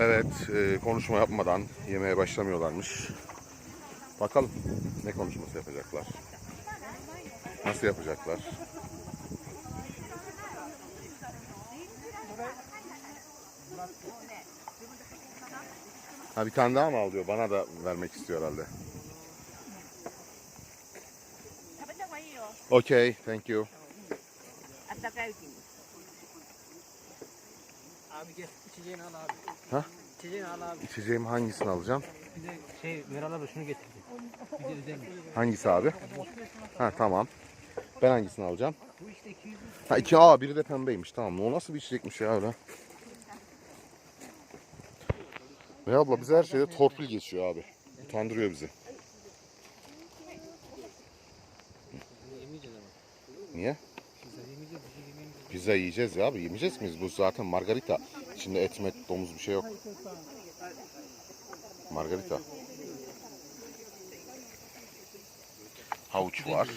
Evet, e, konuşma yapmadan yemeğe başlamıyorlarmış. Bakalım ne konuşması yapacaklar. Nasıl yapacaklar? Ha bir tane daha mı al diyor. Bana da vermek istiyor herhalde. Okay, thank you. Abi gel içeceğini al abi. Ha? İçeceğini al abi. İçeceğim hangisini alacağım? Bir de şey Meral abi şunu getirdi. Hangisi abi? Ha tamam. Ben hangisini alacağım? Bu işte 200. Ha iki A biri de pembeymiş. Tamam. O nasıl bir içecekmiş ya öyle? Bey abla bize her şeyde torpil geçiyor abi. Utandırıyor bizi. Niye? Pizza yiyeceğiz ya abi. Yemeyeceğiz miyiz? Bu zaten margarita. İçinde et met domuz bir şey yok. Margarita. Havuç var.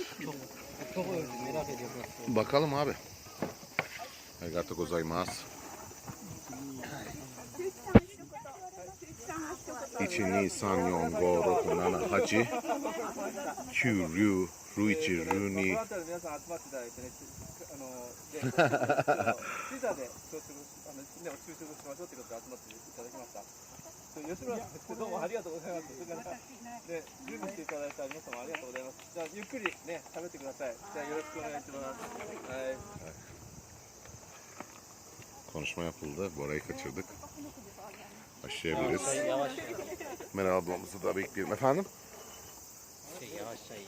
Çok öldü merak ediyorum. Bakalım abi. Arigato gozaimasu. İçi Nisan Yon Go Roku Nana Hachi Kyu Ryu Ruichi Runi この辺り皆さん集まっていただいてね、あのでピザで朝食あのね昼食しましょうということで集まっていただきました。吉村さんですけどどうもありがとうございます。それからね準備していただいた皆様ありがとうございます。じゃあゆっくりね食べてください。じゃあよろしくお願いします。はい。 Konuşma yapıldı. Bora'yı kaçırdık. Başlayabiliriz. Çay yavaş ya. Meral ablamızı da bekleyelim. Efendim? Şey yavaş çay.